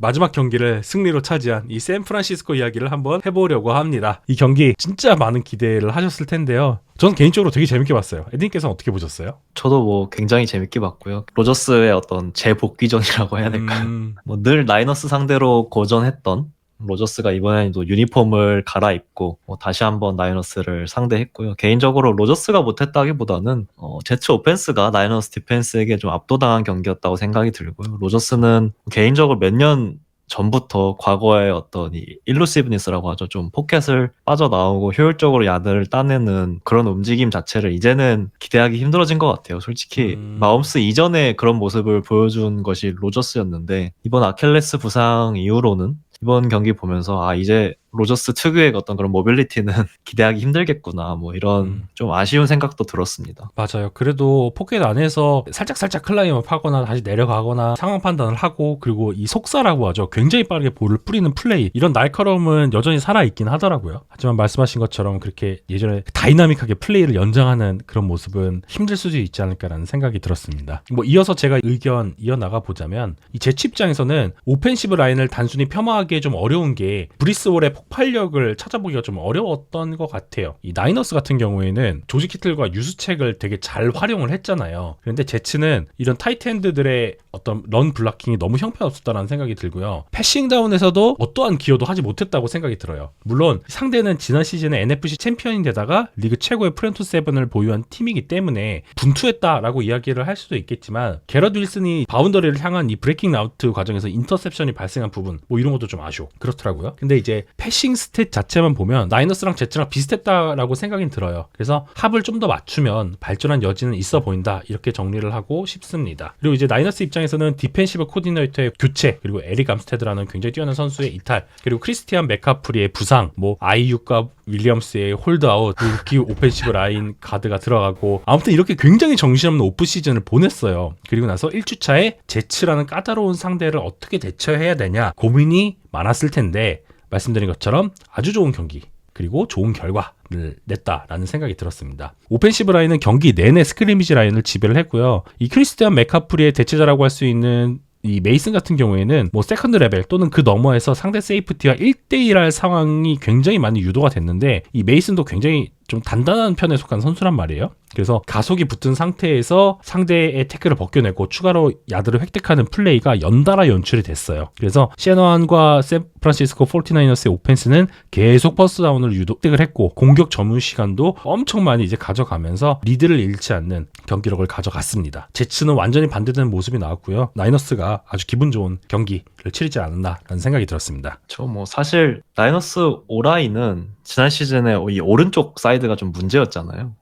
마지막 경기를 승리로 차지한 이 샌프란시스코 이야기를 한번 해보려고 합니다. 이 경기 진짜 많은 기대를 하셨을 텐데요. 저는 개인적으로 되게 재밌게 봤어요. 에딘께서는 어떻게 보셨어요? 저도 뭐 굉장히 재밌게 봤고요. 로저스의 어떤 재복귀전이라고 해야 될까요? 음, 뭐늘 나이너스 상대로 고전했던 로저스가 이번에도 유니폼을 갈아입고 뭐 다시 한번 나이너스를 상대했고요. 개인적으로 로저스가 못했다기보다는 어, 제츠 오펜스가 나이너스 디펜스에게 좀 압도당한 경기였다고 생각이 들고요. 로저스는 개인적으로 몇년 전부터 과거의 어떤 이 일루시브니스라고 하죠. 좀 포켓을 빠져나오고 효율적으로 야드를 따내는 그런 움직임 자체를 이제는 기대하기 힘들어진 것 같아요. 솔직히 음. 마움스 이전에 그런 모습을 보여준 것이 로저스였는데 이번 아켈레스 부상 이후로는 이번 경기 보면서 아 이제 로저스 특유의 어떤 그런 모빌리티는 기대하기 힘들겠구나 뭐 이런 음. 좀 아쉬운 생각도 들었습니다. 맞아요. 그래도 포켓 안에서 살짝살짝 클라이업 하거나 다시 내려가거나 상황 판단을 하고 그리고 이 속사라고 하죠. 굉장히 빠르게 볼을 뿌리는 플레이 이런 날카로움은 여전히 살아있긴 하더라고요. 하지만 말씀하신 것처럼 그렇게 예전에 다이나믹하게 플레이를 연장하는 그런 모습은 힘들 수도 있지 않을까라는 생각이 들었습니다. 뭐 이어서 제가 의견 이어나가 보자면 이 제치 입장에서는 오펜시브 라인을 단순히 폄하하기 좀 어려운 게 브리스월의 폭 발력을 찾아보기가 좀 어려웠던 것 같아요. 이 나이너스 같은 경우에는 조지 키틀과 유수책을 되게 잘 활용을 했잖아요. 그런데 제츠는 이런 타이트핸드들의 어떤 런 블락킹이 너무 형편없었다는 생각이 들고요. 패싱 다운에서도 어떠한 기여도 하지 못했다고 생각이 들어요. 물론 상대는 지난 시즌에 NFC 챔피언인데다가 리그 최고의 프렌토 세븐을 보유한 팀이기 때문에 분투했다라고 이야기를 할 수도 있겠지만 게럿 윌슨이 바운더리를 향한 이 브레이킹 아우트 과정에서 인터셉션이 발생한 부분 뭐 이런 것도 좀 아쉬워 그렇더라고요. 근데 이제 패싱 스탯 자체만 보면 나이너스랑 제츠랑 비슷했다라고 생각이 들어요. 그래서 합을 좀 더 맞추면 발전한 여지는 있어 보인다 이렇게 정리를 하고 싶습니다. 그리고 이제 나이너스 입장에서는 디펜시브 코디네이터의 교체 그리고 에릭 암스테드라는 굉장히 뛰어난 선수의 이탈 그리고 크리스티안 메카프리의 부상 뭐 아이유과 윌리엄스의 홀드아웃 루키 오펜시브 라인 가드가 들어가고 아무튼 이렇게 굉장히 정신없는 오프 시즌을 보냈어요. 그리고 나서 1주차에 제츠라는 까다로운 상대를 어떻게 대처해야 되냐 고민이 많았을 텐데 말씀드린 것처럼 아주 좋은 경기 그리고 좋은 결과를 냈다라는 생각이 들었습니다. 오펜시브 라인은 경기 내내 스크리미지 라인을 지배를 했고요. 이 크리스티안 메카프리의 대체자라고 할 수 있는 이 메이슨 같은 경우에는 뭐 세컨드 레벨 또는 그 너머에서 상대 세이프티와 1대1 할 상황이 굉장히 많이 유도가 됐는데 이 메이슨도 굉장히 좀 단단한 편에 속한 선수란 말이에요. 그래서 가속이 붙은 상태에서 상대의 태클을 벗겨내고 추가로 야드를 획득하는 플레이가 연달아 연출이 됐어요. 그래서 셰너안과 샌프란시스코 49ers 오펜스는 계속 퍼스다운을 유도득을 했고 공격 전문 시간도 엄청 많이 이제 가져가면서 리드를 잃지 않는 경기력을 가져갔습니다. 제츠는 완전히 반대되는 모습이 나왔고요. 나이너스가 아주 기분 좋은 경기를 치르지 않았나라는 생각이 들었습니다. 저 뭐 사실 나이너스 오라이는 지난 시즌에 이 오른쪽 사이드가 좀 문제였잖아요.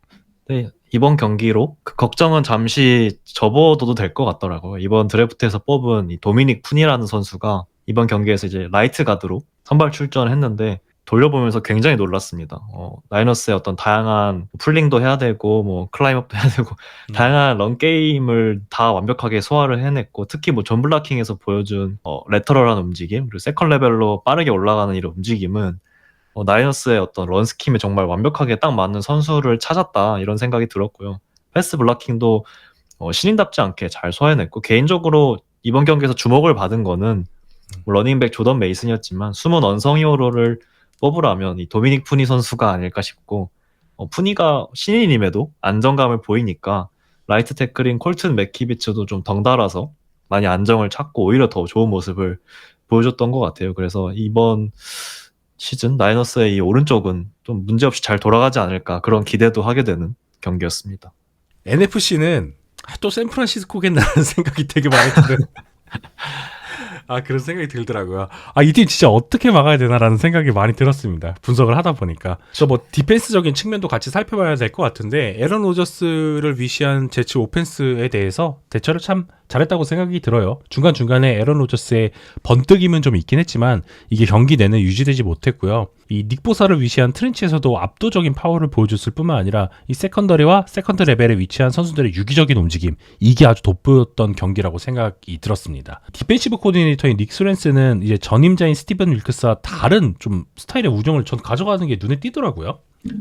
근데 이번 경기로 그 걱정은 잠시 접어둬도 될 것 같더라고요. 이번 드래프트에서 뽑은 이 도미닉 푼이라는 선수가 이번 경기에서 이제 라이트 가드로 선발 출전을 했는데 돌려보면서 굉장히 놀랐습니다. 어, 나이너스의 어떤 다양한 풀링도 해야 되고 뭐 클라임업도 해야 되고 음. 다양한 런 게임을 다 완벽하게 소화를 해냈고 특히 뭐 존 블라킹에서 보여준 어, 레터럴한 움직임 그리고 세컨 레벨로 빠르게 올라가는 이런 움직임은 어, 나이너스의 어떤 런 스킴에 정말 완벽하게 딱 맞는 선수를 찾았다 이런 생각이 들었고요. 패스 블락킹도 어, 신인답지 않게 잘 소화해냈고 개인적으로 이번 경기에서 주목을 받은 거는 뭐 러닝백 조던 메이슨이었지만 숨은 언성 히어로를 뽑으라면 이 도미닉 푸니 선수가 아닐까 싶고 어, 푸니가 신인임에도 안정감을 보이니까 라이트 태클인 콜튼 맥키비츠도 좀 덩달아서 많이 안정을 찾고 오히려 더 좋은 모습을 보여줬던 것 같아요. 그래서 이번 시즌 나이너스의 이 오른쪽은 좀 문제없이 잘 돌아가지 않을까 그런 기대도 하게 되는 경기였습니다. NFC는 또 샌프란시스코겠나라는 생각이 되게 많이 들어요. 아 그런 생각이 들더라고요. 아 이 팀 진짜 어떻게 막아야 되나라는 생각이 많이 들었습니다. 분석을 하다 보니까. 저 뭐 디펜스적인 측면도 같이 살펴봐야 될 것 같은데 에런 로저스를 위시한 제츠 오펜스에 대해서 대처를 참 잘했다고 생각이 들어요. 중간 중간에 에런 로저스의 번뜩임은 좀 있긴 했지만 이게 경기 내내 유지되지 못했고요. 이 닉보사를 위시한 트렌치에서도 압도적인 파워를 보여줬을 뿐만 아니라 이 세컨더리와 세컨드 레벨에 위치한 선수들의 유기적인 움직임 이게 아주 돋보였던 경기라고 생각이 들었습니다. 디펜시브 코디네이터인 닉 소렌스는 이제 전임자인 스티븐 윌크스와 다른 좀 스타일의 우정을 전 가져가는 게 눈에 띄더라고요.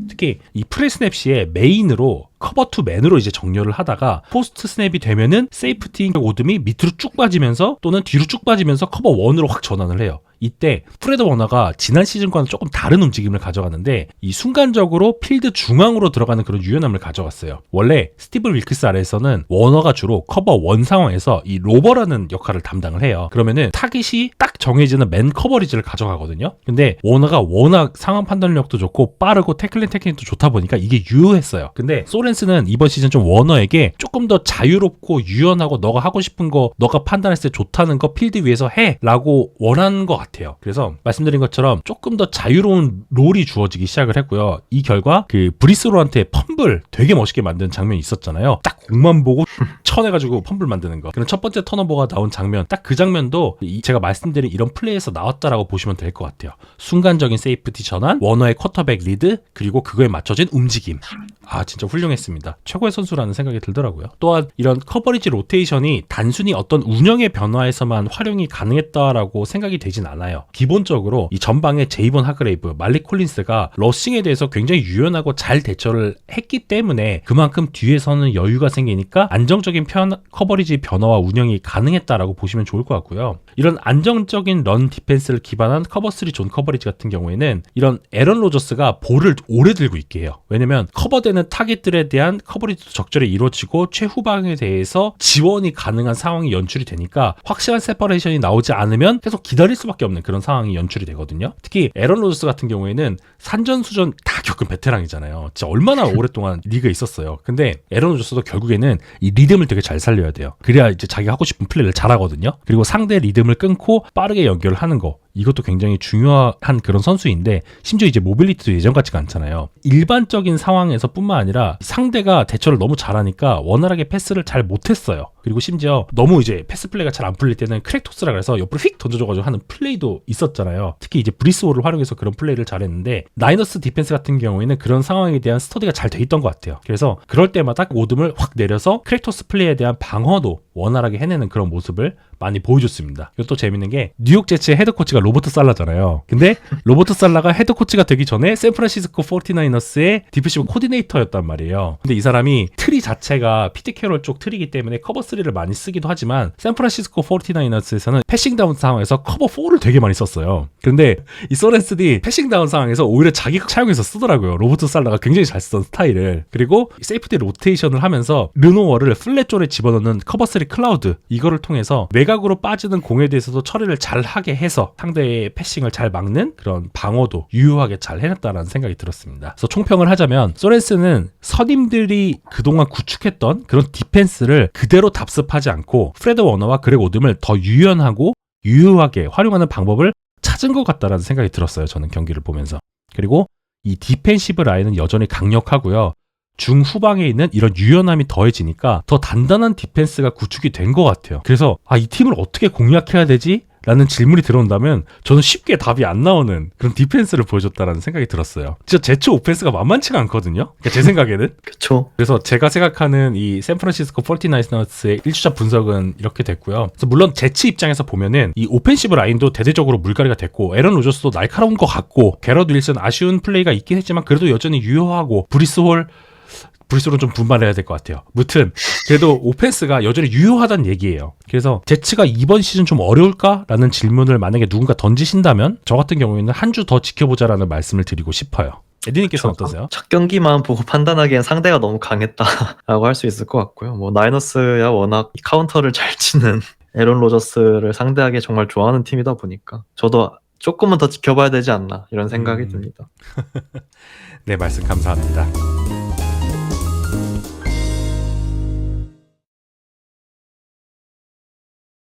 특히 이 프레스냅 시에 메인으로 커버 투 맨으로 이제 정렬을 하다가 포스트 스냅이 되면은 세이프티 오듬이 밑으로 쭉 빠지면서 또는 뒤로 쭉 빠지면서 커버 원으로 확 전환을 해요. 이때 프레드 워너가 지난 시즌과는 조금 다른 움직임을 가져갔는데 이 순간적으로 필드 중앙으로 들어가는 그런 유연함을 가져갔어요. 원래 스티브 윌키스 아래에서는 워너가 주로 커버 원 상황에서 이 로버라는 역할을 담당을 해요. 그러면은 타깃이 딱 정해지는 맨 커버리지를 가져가거든요. 근데 워너가 워낙 상황 판단력도 좋고 빠르고 태클링 테크닉도 좋다 보니까 이게 유효했어요. 근데 소렌스는 이번 시즌 좀 워너에게 조금 더 자유롭고 유연하고 너가 하고 싶은 거 너가 판단했을 때 좋다는 거 필드 위에서 해라고 원하는 것 같아요. 그래서 말씀드린 것처럼 조금 더 자유로운 롤이 주어지기 시작을 했고요. 이 결과 그 브리스로한테 펌블 되게 멋있게 만든 장면이 있었잖아요. 딱 공만 보고 쳐내가지고 펌블 만드는 거. 그런 첫 번째 턴오버가 나온 장면, 딱 그 장면도 이- 제가 말씀드린 이런 플레이에서 나왔다라고 보시면 될 것 같아요. 순간적인 세이프티 전환, 워너의 쿼터백 리드, 그리고 그거에 맞춰진 움직임. 아, 진짜 훌륭했습니다. 최고의 선수라는 생각이 들더라고요. 또한 이런 커버리지 로테이션이 단순히 어떤 운영의 변화에서만 활용이 가능했다라고 생각이 되진 않아요. 기본적으로 이 전방에 제이본 하그레이브, 말리 콜린스가 러싱에 대해서 굉장히 유연하고 잘 대처를 했기 때문에 그만큼 뒤에서는 여유가 생기니까 안정적인 편, 커버리지 변화와 운영이 가능했다라고 보시면 좋을 것 같고요. 이런 안정적인 런 디펜스를 기반한 커버3 존 커버리지 같은 경우에는 이런 에런 로저스가 볼을 오래 들고 있게 해요. 왜냐면 커버되는 타겟들에 대한 커버리지도 적절히 이루어지고 최후방에 대해서 지원이 가능한 상황이 연출이 되니까 확실한 세퍼레이션이 나오지 않으면 계속 기다릴 수밖에 없는 그런 상황이 연출이 되거든요. 특히 에런 로저스 같은 경우에는 산전수전 다 겪은 베테랑이잖아요. 진짜 얼마나 오랫동안 리그에 있었어요. 근데 에런 로저스도 결국에는 이 리듬을 되게 잘 살려야 돼요. 그래야 이제 자기가 하고 싶은 플레이를 잘하거든요. 그리고 상대 리듬 을 끊고 빠르게 연결을 하는 거. 이것도 굉장히 중요한 그런 선수인데 심지어 이제 모빌리티도 예전 같지가 않잖아요. 일반적인 상황에서 뿐만 아니라 상대가 대처를 너무 잘하니까 원활하게 패스를 잘 못했어요. 그리고 심지어 너무 이제 패스 플레이가 잘 안 풀릴 때는 크랙토스라 그래서 옆으로 휙 던져줘가지고 하는 플레이도 있었잖아요. 특히 이제 브리스홀을 활용해서 그런 플레이를 잘했는데 나이너스 디펜스 같은 경우에는 그런 상황에 대한 스터디가 잘 돼 있던 것 같아요. 그래서 그럴 때마다 오듬을 확 내려서 크랙토스 플레이에 대한 방어도 원활하게 해내는 그런 모습을 많이 보여줬습니다. 또 재밌는 게 뉴욕 제츠의 헤드 코치가 로버트 살라잖아요. 근데 로버트 살라가 헤드 코치가 되기 전에 샌프란시스코 49니너스의 디프시브 코디네이터였단 말이에요. 근데 이 사람이 트리 자체가 피트 캐롤 쪽 트리기 때문에 커버 3를 많이 쓰기도 하지만 샌프란시스코 49니너스에서는 패싱 다운 상황에서 커버 4를 되게 많이 썼어요. 근데 이 소렌스디 패싱 다운 상황에서 오히려 자기가 차용해서 쓰더라고요. 로버트 살라가 굉장히 잘 쓰던 스타일을. 그리고 세이프티 로테이션을 하면서 르노워를 플랫 쪽에 집어넣는 커버 3 클라우드 이거를 통해서 외곽으로 빠지는 공에 대해서도 처리를 잘 하게 해서 상대의 패싱을 잘 막는 그런 방어도 유효하게 잘 해냈다라는 생각이 들었습니다. 그래서 총평을 하자면 소렌스는 선임들이 그동안 구축했던 그런 디펜스를 그대로 답습하지 않고 프레드 워너와 그렉 오듬을 더 유연하고 유효하게 활용하는 방법을 찾은 것 같다라는 생각이 들었어요. 저는 경기를 보면서. 그리고 이 디펜시브 라인은 여전히 강력하고요. 중후방에 있는 이런 유연함이 더해지니까 더 단단한 디펜스가 구축이 된 것 같아요. 그래서 아, 이 팀을 어떻게 공략해야 되지? 라는 질문이 들어온다면 저는 쉽게 답이 안 나오는 그런 디펜스를 보여줬다라는 생각이 들었어요. 진짜 제초 오펜스가 만만치가 않거든요. 그러니까 제 생각에는. 그쵸. 그래서 제가 생각하는 이 샌프란시스코 49나이너스의 1주차 분석은 이렇게 됐고요. 그래서 물론 제치 입장에서 보면은 이 오펜시브 라인도 대대적으로 물갈이가 됐고 에런 로저스도 날카로운 것 같고 게러드 윌슨 아쉬운 플레이가 있긴 했지만 그래도 여전히 유효하고 브리스 홀 브리스홀은 좀 분발해야 될 것 같아요. 무튼 그래도 오펜스가 여전히 유효하다는 얘기예요. 그래서 제치가 이번 시즌 좀 어려울까라는 질문을 만약에 누군가 던지신다면 저 같은 경우에는 한 주 더 지켜보자라는 말씀을 드리고 싶어요. 에디님께서는 어떠세요? 첫 경기만 보고 판단하기엔 상대가 너무 강했다라고 할 수 있을 것 같고요. 뭐 나이너스야 워낙 카운터를 잘 치는 에런 로저스를 상대하기 정말 좋아하는 팀이다 보니까 저도 조금은 더 지켜봐야 되지 않나 이런 생각이 음. 듭니다. 네, 말씀 감사합니다.